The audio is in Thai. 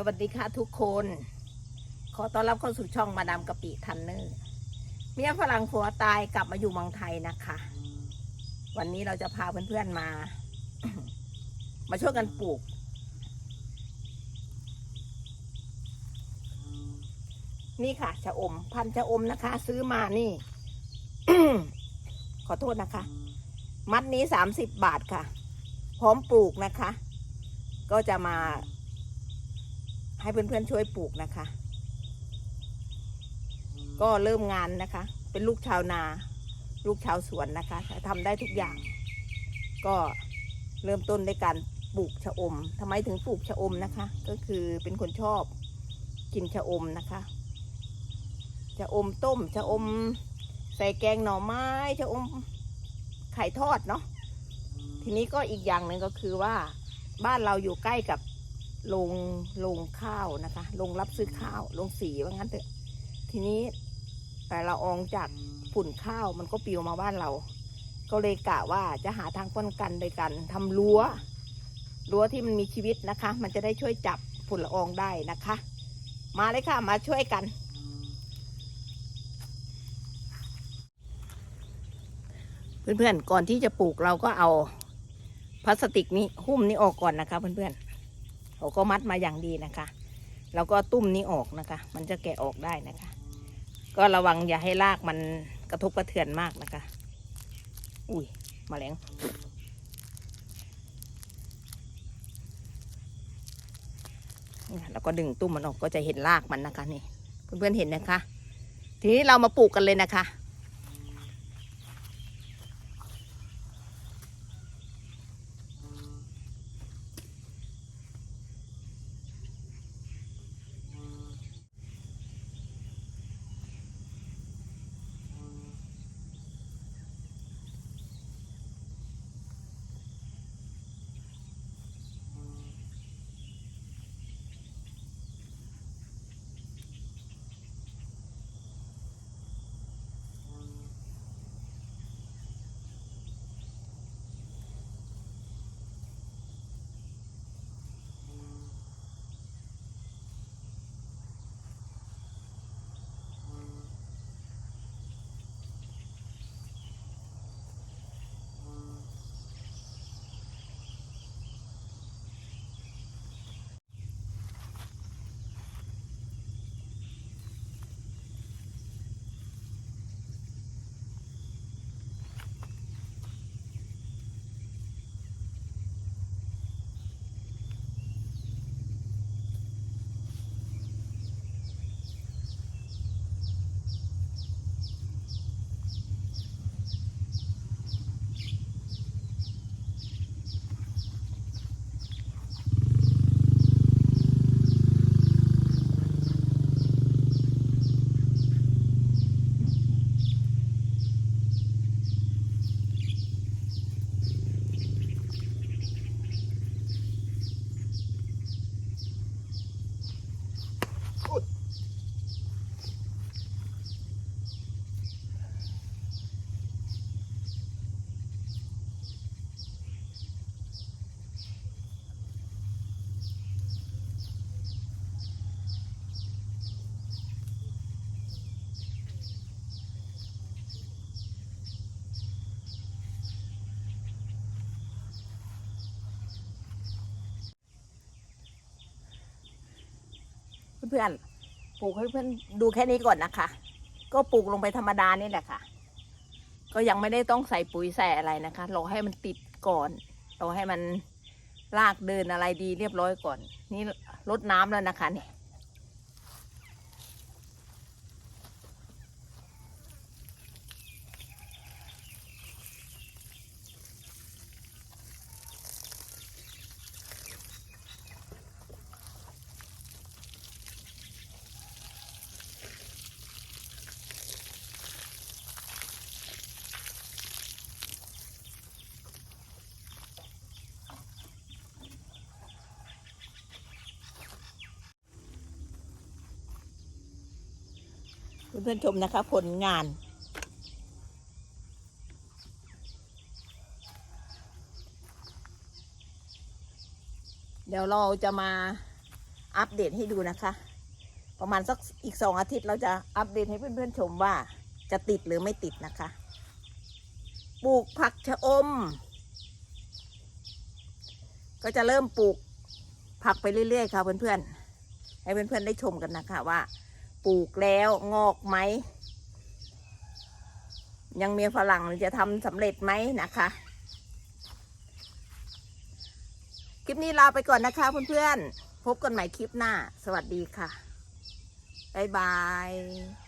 สวัสดีค่ะทุกคน ขอต้อนรับเข้าสู่ช่องมาดามกะปิทันเนอร์เมียฝรั่งผัวตายกลับมาอยู่เมืองไทยนะคะ วันนี้เราจะพาเพื่อนๆมา มาช่วยกันปลูก นี่ค่ะชะอม พันชะอมนะคะ ซื้อมานี่ ขอโทษนะคะ มัดนี้สามสิบบาทค่ะ พร้อมปลูกนะคะ ก็จะมา ให้เพื่อนๆช่วยปลูกนะคะ ก็เริ่มงานนะคะ เป็นลูกชาวนา ลูกชาวสวนนะคะทำได้ทุกอย่าง ก็เริ่มต้นด้วยการปลูกชะอมทำไมถึงปลูกชะอมนะคะ ก็คือเป็นคนชอบกินชะอมนะคะชะอมต้มชะอมใส่แกงหน่อไม้ชะอมไข่ทอดเนาะทีนี้ก็อีกอย่างหนึ่งก็คือว่าบ้านเราอยู่ใกล้กับ โรงโรงข้าวนะคะโรงรับซื้อข้าวโรงสีว่างั้นเถอะ ทีนี้แต่เราอองจากฝุ่นข้าวมันก็ปิวมาบ้านเรา ก็เลยกะว่าจะหาทางป้องกันโดยการทำรั้ว รั้วที่มันมีชีวิตนะคะ มันจะได้ช่วยจับฝุ่นละอองได้นะคะ มาเลยค่ะ มาช่วยกัน เพื่อนๆ ก่อนที่จะปลูกเราก็เอาพลาสติกนี้หุ้มนี้ออกก่อนนะคะเพื่อนๆ เราก็มัดมาอย่างดีนะคะ แล้วก็ตุ้มนี้ออกนะคะ มันจะแกะออกได้นะคะ ก็ระวังอย่าให้รากมันกระทบกระเทือนมากนะคะ อุ้ยมแมลงแล้วก็ดึงตุ้มมันออกก็จะเห็นรากมันนะคะนี่เพื่อนๆเห็นนะคะ ทีนี้เรามาปลูกกันเลยนะคะ เพื่อนๆปลูกให้เพื่อนดูแค่นี้ก่อนนะคะ ก็ปลูกลงไปธรรมดานี่แหละค่ะ ก็ยังไม่ได้ต้องใส่ปุ๋ยใส่อะไรนะคะรอให้มันติดก่อนรอให้มันรากเดินอะไรดีเรียบร้อยก่อน นี่ลดน้ำแล้วนะคะเนี่ย เพื่อนๆชมนะคะ ผลงาน เดี๋ยวเราจะมาอัปเดตให้ดูนะคะ ประมาณสักอีกสองอาทิตย์เราจะอัปเดตให้เพื่อนๆชมว่าจะติดหรือไม่ติดนะคะ ปลูกผักชะอม ก็จะเริ่มปลูกผักไปเรื่อยๆค่ะเพื่อนๆ ให้เพื่อนๆได้ชมกันนะคะว่า ปลูกแล้วงอกไหม ยังมีฝรั่งจะทำสำเร็จไหมนะคะ คลิปนี้ลาไปก่อนนะคะเพื่อนๆ พบกันใหม่คลิปหน้า สวัสดีค่ะ บ๊ายบาย